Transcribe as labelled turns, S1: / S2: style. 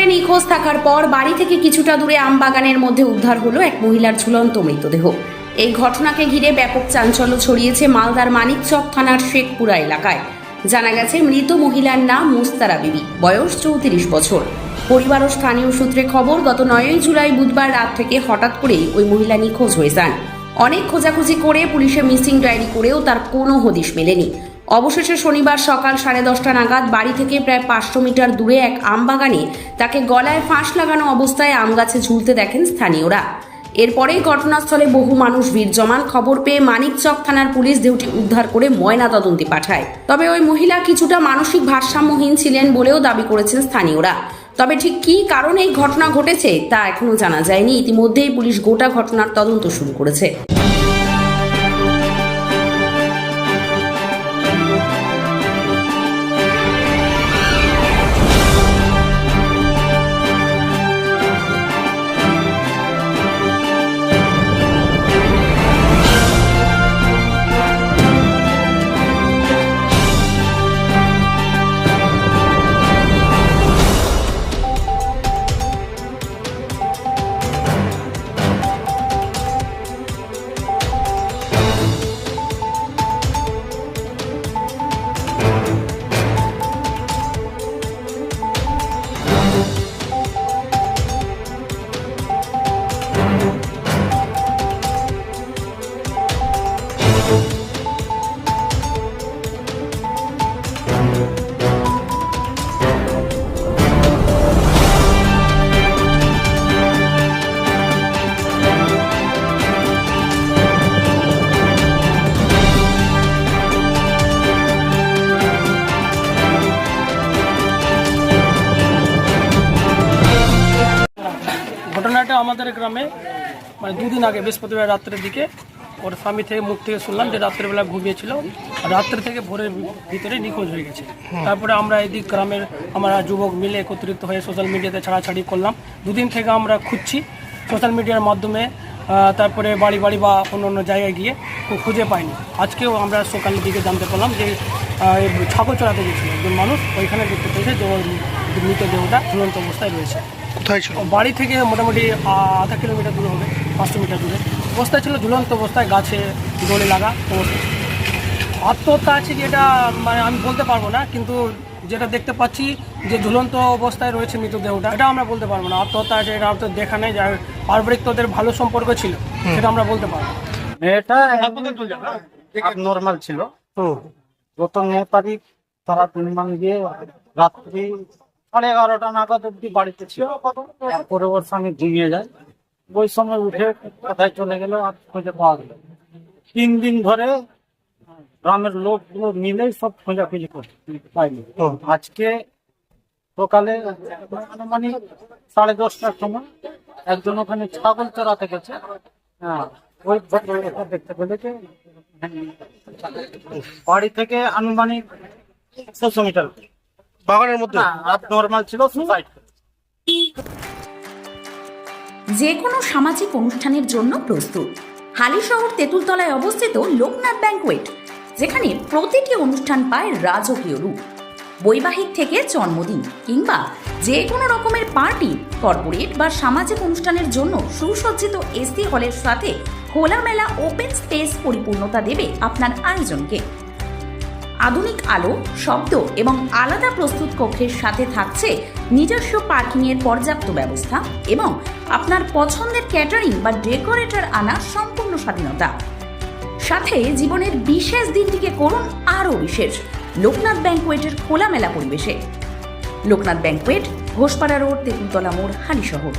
S1: ধরে নিখোঁজ থাকার পর বাড়ি থেকে কিছুটা দূরে আমবাগানের মধ্যে উদ্ধার হলো এক মহিলার ঝুলন্ত মৃতদেহ। এই ঘটনাকে ঘিরে ব্যাপক চাঞ্চল্য ছড়িয়েছে মালদার মানিকচক থানার শেখপুরা এলাকায়। জানা গেছে, মৃত মহিলার নাম মুস্তারা বিবি। বয়স চৌত্রিশ বছর। পরিবার ও স্থানীয় সূত্রে খবর, গত নয়ই জুলাই বুধবার রাত থেকে হঠাৎ করেই ওই মহিলা নিখোঁজ হয়ে যান। অনেক খোঁজাখুঁজি করে পুলিশে মিসিং ডায়েরি করেও তার কোনো হদিশ মেলেনি। অবশেষে শনিবার সকাল সাড়ে দশটা নাগাদ বাড়ি থেকে প্রায় পাঁচশো মিটার দূরে এক আমবাগানে তাকে গলায় ফাঁস লাগানো অবস্থায় আম গাছে ঝুলতে দেখেন স্থানীয়রা। এরপরেই ঘটনাস্থলে বহু মানুষ ভিড় জমান খবর পেয়ে মানিকচক থানার পুলিশ দেহটি উদ্ধার করে ময়না তদন্তে পাঠায়। তবে ওই মহিলা কিছুটা মানসিক ভারসাম্যহীন ছিলেন বলেও দাবি করেছেন স্থানীয়রা। তবে ঠিক কী কারণে এই ঘটনা ঘটেছে তা এখনও জানা যায়নি। ইতিমধ্যেই পুলিশ গোটা ঘটনার তদন্ত শুরু করেছে।
S2: ঘটনাটা আমাদের গ্রামে মানে দুদিন আগে বৃহস্পতিবার রাত্রের দিকে ওর স্বামী থেকে মুখ থেকে শুনলাম যে রাত্রেবেলা ঘুমিয়েছিল। রাত্রে থেকে ভোরের ভিতরে নিখোঁজ হয়ে গেছে। তারপরে আমরা এদিক গ্রামের আমরা যুবক মিলে একত্রিত হয়ে সোশ্যাল মিডিয়াতে ছাড়াছাড়ি করলাম। দুদিন থেকে আমরা খুঁজছি সোশ্যাল মিডিয়ার মাধ্যমে তারপরে বাড়ি বাড়ি বা অন্য অন্য জায়গায় গিয়ে খুঁজে পাইনি। আজকেও আমরা সকালের দিকে জানতে পারলাম যে ছাগল চড়াতে গেছিল একজন মানুষ। ওইখানে দেখতে পেয়েছে যে ওর মৃতদেহটা ঝুলন্ত অবস্থায় রয়েছে।
S3: কোথায় ছিল?
S2: বাড়ি থেকে মোটামুটি আধা কিলোমিটার দূরে হবে পাঁচশো মিটার দূরে। অবস্থায় ছিল ঝুলন্ত অবস্থায় গাছে দোলে লাগা অবস্থা। ছিল। আত্মহত্যা আছে এটা মানে আমি বলতে পারব না কিন্তু যেটা দেখতে পাচ্ছি যে ঝুলন্ত অবস্থায় রয়েছে মৃতদেহটা এটা আমরা বলতে পারব না। আত্মহত্যা আছে এটা তো দেখা নেই যে পারিবারিক তোদের ভালো সম্পর্ক ছিল সেটা আমরা বলতে পারব না।
S4: মেয়েটা নর্মাল ছিল। গত ন তারিখ তারা নির্মাণ দিয়ে রাত্রি সাড়ে এগারোটা নাগাদ অব্দি বাড়িতে ছিল। তারপরে ওর স্বামী ঘুমিয়ে যায় সময় উঠে কোথায় চলে গেল আর খুঁজে পাওয়া গেল। তিন দিন ধরে গ্রামের লোকগুলো মিলেই সব খোঁজাখুঁজি করছে পাইনি। আজকে সকালে আনুমানিক সাড়ে দশটার সময় একজন ওখানে ছাগল চড়াতে গেছে। হ্যাঁ ওই দেখতে পেলেছে বাড়ি থেকে আনুমানিক ছশো মিটার।
S3: বাগানের মধ্যে?
S4: নর্মাল ছিল সুসাইড
S1: যে কোনো সামাজিক অনুষ্ঠানের জন্য প্রস্তুত। হালিশহর তেঁতুলতলায় অবস্থিত লোকনাথ ব্যাংকোয়েট, যেখানে প্রতিটি অনুষ্ঠান পায় রাজকীয় রূপ। বৈবাহিক থেকে জন্মদিন কিংবা যে কোনো রকমের পার্টি, কর্পোরেট বা সামাজিক অনুষ্ঠানের জন্য সুসজ্জিত এসি হলের সাথে খোলামেলা ওপেন স্পেস পরিপূর্ণতা দেবে আপনার আয়োজনকে। আধুনিক আলো, শব্দ এবং আলাদা প্রস্তুত কক্ষের সাথে থাকছে নিজস্ব পার্কিংয়ের পর্যাপ্ত ব্যবস্থা এবং আপনার পছন্দের ক্যাটারিং বা ডেকোরেটর আনার সম্পূর্ণ স্বাধীনতা। সাথে জীবনের বিশেষ দিনটিকে করুন আরও বিশেষ, লোকনাথ ব্যাংকোয়েটের খোলামেলা পরিবেশে। লোকনাথ ব্যাংকুয়েট ঘোষপাড়া রোড, তেঁতুলতলা মোড় হালিশহর